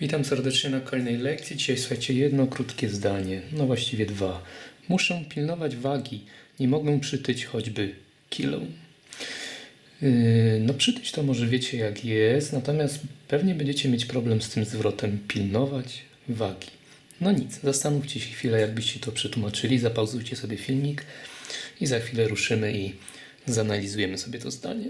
Witam serdecznie na kolejnej lekcji. Dzisiaj słuchajcie, jedno krótkie zdanie, no właściwie dwa. Muszę pilnować wagi, nie mogę przytyć choćby kilo. Yy, No przytyć to może wiecie jak jest, natomiast pewnie będziecie mieć problem z tym zwrotem pilnować wagi. No nic, zastanówcie się chwilę, jakbyście to przetłumaczyli, zapauzujcie sobie filmik i za chwilę ruszymy i zanalizujemy sobie to zdanie.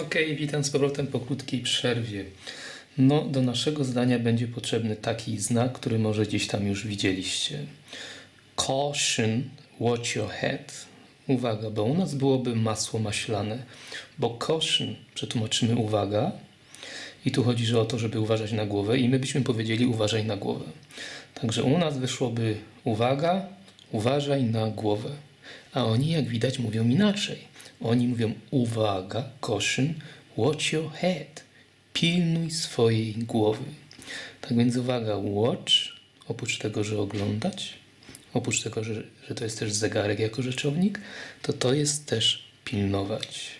Ok, witam z powrotem po krótkiej przerwie. No, do naszego zdania będzie potrzebny taki znak, który może gdzieś tam już widzieliście. Caution, watch your head. Uwaga, bo u nas byłoby masło maślane, bo caution przetłumaczymy uwaga i tu chodzi że o to, żeby uważać na głowę i my byśmy powiedzieli uważaj na głowę. Także u nas wyszłoby uwaga, uważaj na głowę. A oni, jak widać, mówią inaczej. Oni mówią uwaga, caution, watch your head. Pilnuj swojej głowy. Tak więc uwaga, watch, oprócz tego, że oglądać, oprócz tego, że, że to jest też zegarek jako rzeczownik, to to jest też pilnować.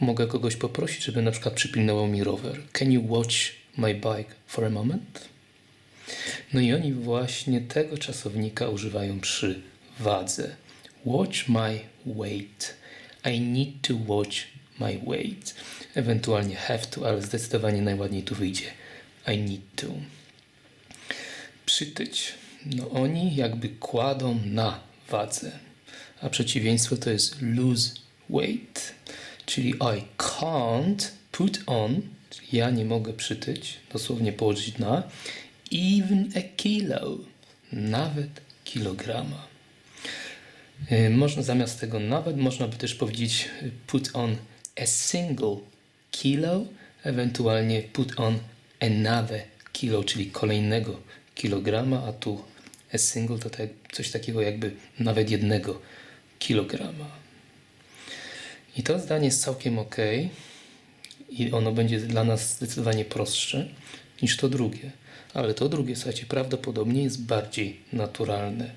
Mogę kogoś poprosić, żeby na przykład przypilnował mi rower. Can you watch my bike for a moment? No i oni właśnie tego czasownika używają przy wadze. Watch my weight. I need to watch my weight. Ewentualnie have to, ale zdecydowanie najładniej tu wyjdzie. I need to. Przytyć. No oni jakby kładą na wadze. A przeciwieństwo to jest lose weight. Czyli I can't put on, ja nie mogę przytyć, dosłownie położyć na, even a kilo, nawet kilograma. Y, Można zamiast tego nawet można by też powiedzieć put on a single kilo, ewentualnie put on another kilo, czyli kolejnego kilograma, a tu a single to tak, coś takiego jakby nawet jednego kilograma. I to zdanie jest całkiem ok i ono będzie dla nas zdecydowanie prostsze niż to drugie. Ale to drugie, słuchajcie, prawdopodobnie jest bardziej naturalne.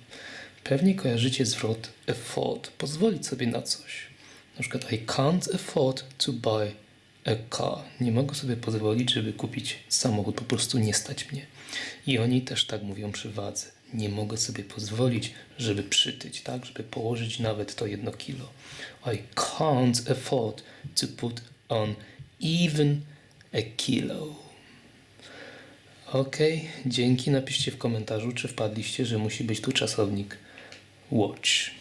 Pewnie kojarzycie zwrot afford, pozwolić sobie na coś. Na przykład I can't afford to buy a car. Nie mogę sobie pozwolić, żeby kupić samochód, po prostu nie stać mnie. I oni też tak mówią przy wadze. Nie mogę sobie pozwolić, żeby przytyć, tak, żeby położyć nawet to jedno kilo. I can't afford to put on even a kilo. Ok, dzięki. Napiszcie w komentarzu, czy wpadliście, że musi być tu czasownik watch.